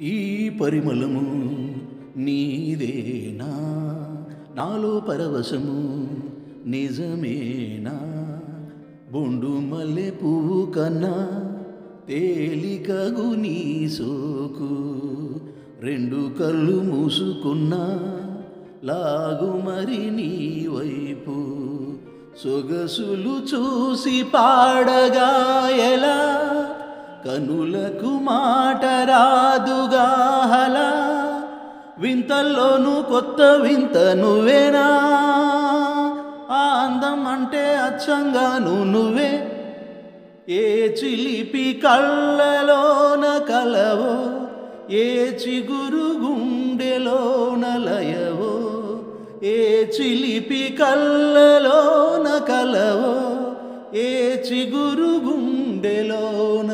ఈ పరిమళము నీదేనా? నాలో పరవశము నిజమేనా? బొండు మల్లె పువ్వు కన్నా తేలికగు నీ సోకు. రెండు కళ్ళు మూసుకున్నా లాగు మరి నీ వైపు. సొగసులు చూసి పాడగా కనులకు మాట రాదుగాహలా వింతల్లోనూ కొత్త వింత నువ్వేనా? ఆ అందం అంటే అచ్చంగాను నువ్వే. ఏ చిలిపి కళ్ళలోన కలవో ఏ చిగురు గుండెలోన లయవో ఏ చిలిపి కళ్ళలోన ఏ చిగురు గుండెలోన?